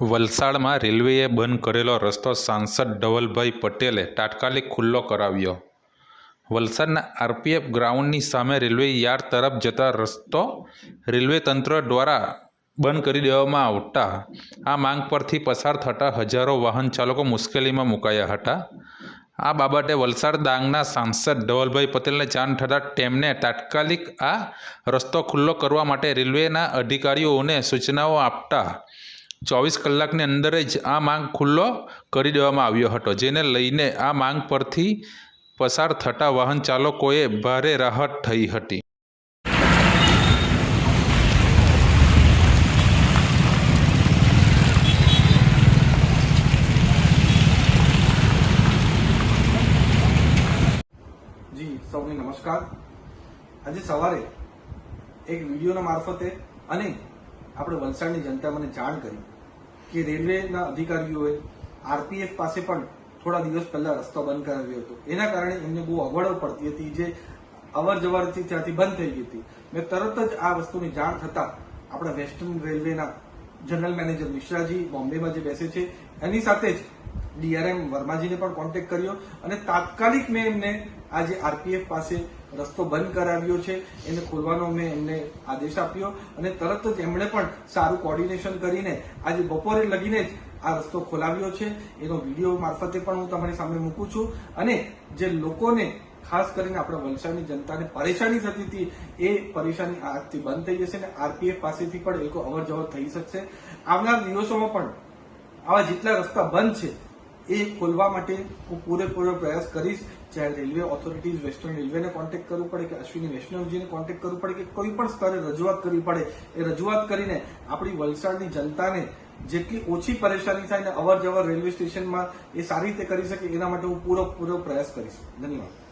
વલસાડમાં રેલવેએ બંધ કરેલો રસ્તો સાંસદ ધવલભાઈ પટેલે તાત્કાલિક ખુલ્લો કરાવ્યો. વલસાડના આરપીએફ ગ્રાઉન્ડની સામે રેલવે યાર્ડ તરફ જતા રસ્તો રેલવે તંત્ર દ્વારા બંધ કરી દેવામાં આવતા. આ માંગ પરથી પસાર થતા હજારો વાહન ચાલકો મુશ્કેલીમાં મુકાયા હતા. આ બાબતે વલસાડ ડાંગના સાંસદ ધવલભાઈ પટેલને જાણ થતાં તેમને તાત્કાલિક આ રસ્તો ખુલ્લો કરવા માટે રેલવેના અધિકારીઓને સૂચનાઓ આપતા ચોવીસ કલાકની અંદર જ આ માંગ ખુલ્લો કરી દેવામાં આવ્યો હતો, જેને લઈને આ માંગ પરથી પસાર થતા વાહન ચાલકોએ ભારે રાહત થઈ હતી. નમસ્કાર. આજે સવારે એક વિડીયોના મારફતે અને આપણે વલસાડની જનતા મને જાણ કરી કે રેલવેના અધિકારીઓએ આરપીએફ પાસે પણ થોડા દિવસ પહેલા રસ્તો બંધ કરાવ્યો હતો. એના કારણે એમને બહુ અગવડો પડતી હતી. જે અવર જવરથી ત્યાંથી બંધ થઈ ગઈ હતી. મેં તરત જ આ વસ્તુની જાણ થતા આપણા વેસ્ટર્ન રેલવેના જનરલ મેનેજર મિશ્રાજી બોમ્બેમાં જે બેસે છે, એની સાથે જ ડીઆરએમ વર્માજીને પણ કોન્ટેક્ટ કર્યો અને તાત્કાલિક મેં એમને આજે આરપીએફ પાસે રસ્તો બંધ કરાવ્યો છે. એને ખોલવાનો મેં એમને આદેશ આપ્યો અને તરત જ એમણે પણ સારું કોર્ડિનેશન કરીને આજે બપોરે લગીને જ આ રસ્તો ખોલાવ્યો છે. એનો વીડિયો મારફતે પણ હું તમારી સામે મૂકું છું. અને જે લોકોને, ખાસ કરીને આપણા વલસાડની જનતાને પરેશાની થતી હતી, એ પરેશાની આજથી બંધ થઈ જશે અને આરપીએફ પાસેથી પણ એ લોકો અવર જવર થઈ શકશે. આવનાર દિવસોમાં પણ આવા જેટલા રસ્તા બંધ છે એ ખોલવા માટે હું પૂરેપૂરો પ્રયાસ કરીશ. ચાહે રેલવે ઓથોરિટીઝ વેસ્ટર્ન રેલવેને કોન્ટેક્ટ કરવું પડે કે અશ્વિની વૈષ્ણવજીને કોન્ટેક્ટ કરવું પડે કે કોઈ પણ સ્તરે રજૂઆત કરવી પડે. એ રજૂઆત કરીને આપણી વલસાડની જનતાને જેટલી ઓછી પરેશાની થાય ને અવર જવર રેલવે સ્ટેશનમાં એ સારી રીતે કરી શકે એના માટે હું પૂરો પૂરો પ્રયાસ કરીશ. ધન્યવાદ.